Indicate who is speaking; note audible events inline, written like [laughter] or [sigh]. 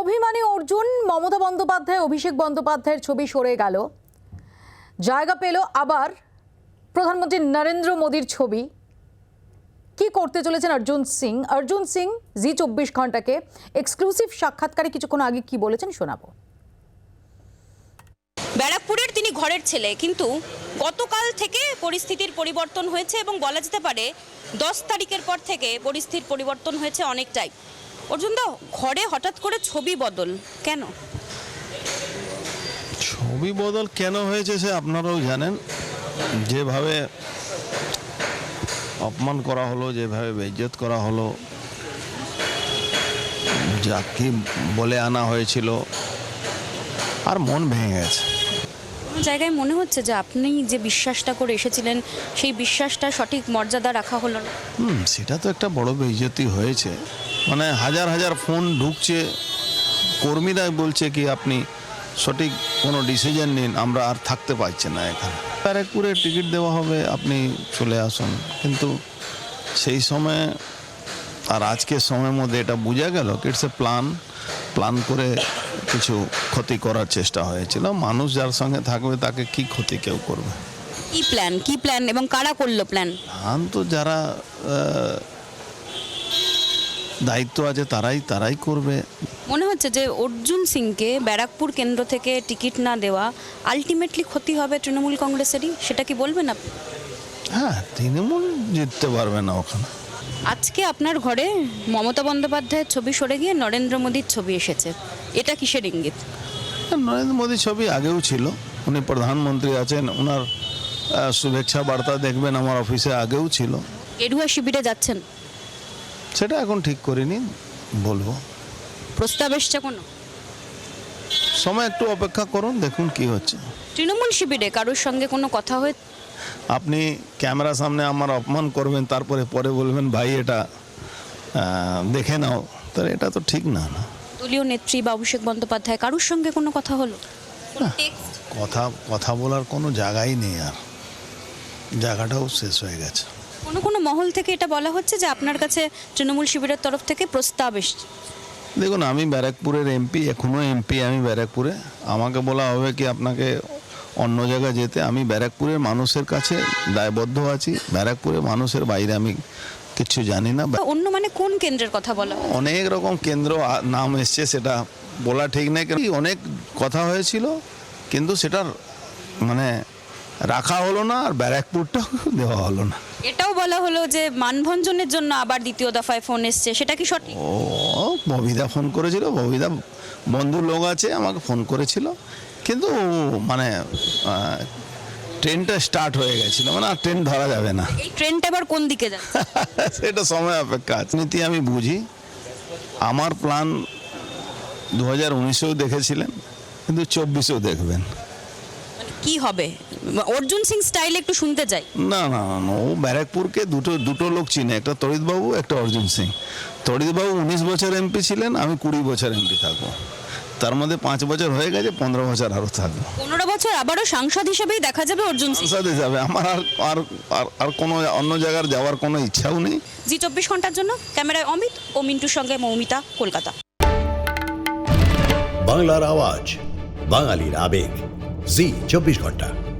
Speaker 1: অভিমানী অর্জুন, মমতা বন্দ্যোপাধ্যায়, অভিষেক বন্দ্যোপাধ্যায়ের ছবি সরে গেল। জায়গা পেল আবার প্রধানমন্ত্রী নরেন্দ্র মোদীর ছবি। কি করতে চলেছেন অর্জুন সিং? অর্জুন সিং, জি চব্বিশ ঘন্টাকে এক্সক্লুসিভ সাক্ষাৎকারে কিছুক্ষণ আগে কি বলেছেন শোনাবো।
Speaker 2: ব্যারাকপুরের তিনি ঘরের ছেলে, কিন্তু গতকাল থেকে পরিস্থিতির পরিবর্তন হয়েছে এবং বলা যেতে পারে দশ তারিখের পর থেকে পরিস্থিতির পরিবর্তন হয়েছে অনেকটাই। অর্জুন দা ঘরে হঠাৎ করে ছবি বদল কেন?
Speaker 3: ছবি বদল কেন হয়েছে সে আপনারাও জানেন। যেভাবে অপমান করা হলো যেভাবে বেইজ্জত করা হলো যাকে বলে আনা হয়েছিল আর মন ভেঙে গেছে।
Speaker 2: জায়গায় মনে হচ্ছে যে আপনি যে বিশ্বাসটা করে এসেছিলেন সেই বিশ্বাসটা সঠিক মর্যাদা রাখা হলো না?
Speaker 3: হুম সেটা তো একটা বড় বেইজ্জতি হয়েছে। মানে হাজার হাজার ফোন ঢুকছে। কর্মীরা বলছে কি আপনি সঠিক কোনো ডিসিশন নিন আমরা আর থাকতে পারছি না এখানে। ব্যারাকপুরে টিকিট দেওয়া হবে আপনি চলে আসুন। কিন্তু সেই সময় আর আজকের সময়ের মধ্যে এটা বোঝা গেল ইটস এ প্ল্যান প্ল্যান করে কিছু ক্ষতি করার চেষ্টা হয়েছিল। মানুষ যার সঙ্গে থাকবে তাকে কি ক্ষতি কেউ করবে?
Speaker 2: কি প্ল্যান কি প্ল্যান এবং কারা করল প্ল্যান
Speaker 3: ধান তো যারা দায়িত্ব আছে তারাই তারাই করবে।
Speaker 2: মনে হচ্ছে যে অর্জুন সিংকে ব্যারাকপুর কেন্দ্র থেকে টিকিট না দেওয়া আলটিমেটলি ক্ষতি হবে তৃণমূল কংগ্রেসেরই? সেটা কি বলবেন আপনি?
Speaker 3: হ্যাঁ তৃণমূল জিততে পারবে না ওখানে।
Speaker 2: আজকে আপনার ঘরে মমতা বন্দ্যোপাধ্যায়ের ছবি সরে গিয়ে নরেন্দ্র মোদীর ছবি এসেছে। এটা কিসের ইঙ্গিত?
Speaker 3: নরেন্দ্র মোদীর ছবি আগেও ছিল। উনি প্রধানমন্ত্রী আছেন ওনার শুভেচ্ছা বার্তা দেখবেন আমার অফিসে আগেও ছিল।
Speaker 2: গেরুয়া শিবিরে যাচ্ছেন?
Speaker 3: সেটা এখন ঠিক করিনি বলব।
Speaker 2: প্রস্তাব এসছে কোনো?
Speaker 3: সময় একটু অপেক্ষা করুন দেখুন কি হচ্ছে।
Speaker 2: তৃণমূল শিবিরে কারোর সঙ্গে কোনো কথা হয়ে
Speaker 3: আপনি ক্যামেরা সামনে আমার অপমান করবেন তারপরে পরে বলবেন ভাই এটা দেখে নাও। তাহলে এটা তো ঠিক না না।
Speaker 2: দলীয় নেত্রী বা অভিষেক বন্দ্যোপাধ্যায় কারোর সঙ্গে কোনো কথা হলো?
Speaker 3: কথা কথা বলার কোনো জায়গাই নেই আর। জায়গাটাও শেষ হয়ে গেছে।
Speaker 2: কোনো কোনো মহল থেকে এটা বলা হচ্ছে যে আপনার কাছে তৃণমূল শিবিরের তরফ থেকে প্রস্তাব এসছে।
Speaker 3: দেখুন আমি ব্যারাকপুরের এমপি এখনও এমপি আমি ব্যারাকপুরে। আমাকে বলা হবে কি আপনাকে অন্য জায়গায় যেতে। আমি ব্যারাকপুরের মানুষের কাছে দায়বদ্ধ আছি। ব্যারাকপুরের মানুষের বাইরে আমি কিচ্ছু জানি না।
Speaker 2: অন্য মানে কোন কেন্দ্রের কথা বলা
Speaker 3: অনেক রকম কেন্দ্র নাম এসছে সেটা বলা ঠিক নেই। অনেক কথা হয়েছিল কিন্তু সেটার মানে রাখা হলো না আর ব্যারাকপুরটাও [laughs] দেওয়া হলো না।
Speaker 2: এটাও বলা হলো যে মানভঞ্জনের জন্য আবার দ্বিতীয় দফায় ফোন এসছে সেটা কি সঠিক?
Speaker 3: ও ববিদা ফোন করেছিল ববিদা বন্ধু লোক আছে আমাকে ফোন করেছিল। কিন্তু মানে ট্রেনটা স্টার্ট হয়ে গেছিল মানে আর ট্রেন ধরা যাবে না।
Speaker 2: এই ট্রেনটা এবার কোন দিকে যাচ্ছে? [laughs]
Speaker 3: সেটা সময় অপেক্ষা নীতি আমি বুঝি। আমার প্ল্যান দু হাজার উনিশেও দেখেছিলেন কিন্তু চব্বিশেও দেখবেন।
Speaker 2: কি হবে? অর্জুন সিং স্টাইল একটু শুনতে চাই
Speaker 3: না না না, ও ব্যারাকপুরকে দুটো দুটো লোক চিনে একটা তড়িৎবাবু একটা অর্জুন সিং। তড়িৎবাবু উনিশ বছর এমপি ছিলেন আমি কুড়ি বছর এমপি থাকব। তার মধ্যে পাঁচ বছর হয়ে গেছে পনেরো বছর আরও থাকব।
Speaker 2: পনেরো বছর আবারও সাংসদ হিসেবেই দেখা যাবে অর্জুন সিং।
Speaker 3: সাথে যাবে আমার আর আর আর- আর কোনো অন্য জায়গার যাওয়ার কোনো ইচ্ছাও নেই।
Speaker 2: জি চব্বিশ ঘণ্টার জন্য। ক্যামেরায় অমিত ও মিন্টুর সঙ্গে মৌমিতা কলকাতা।
Speaker 4: বাংলার আওয়াজ বাঙালির আবেগ। জি চব্বিশ ঘণ্টা।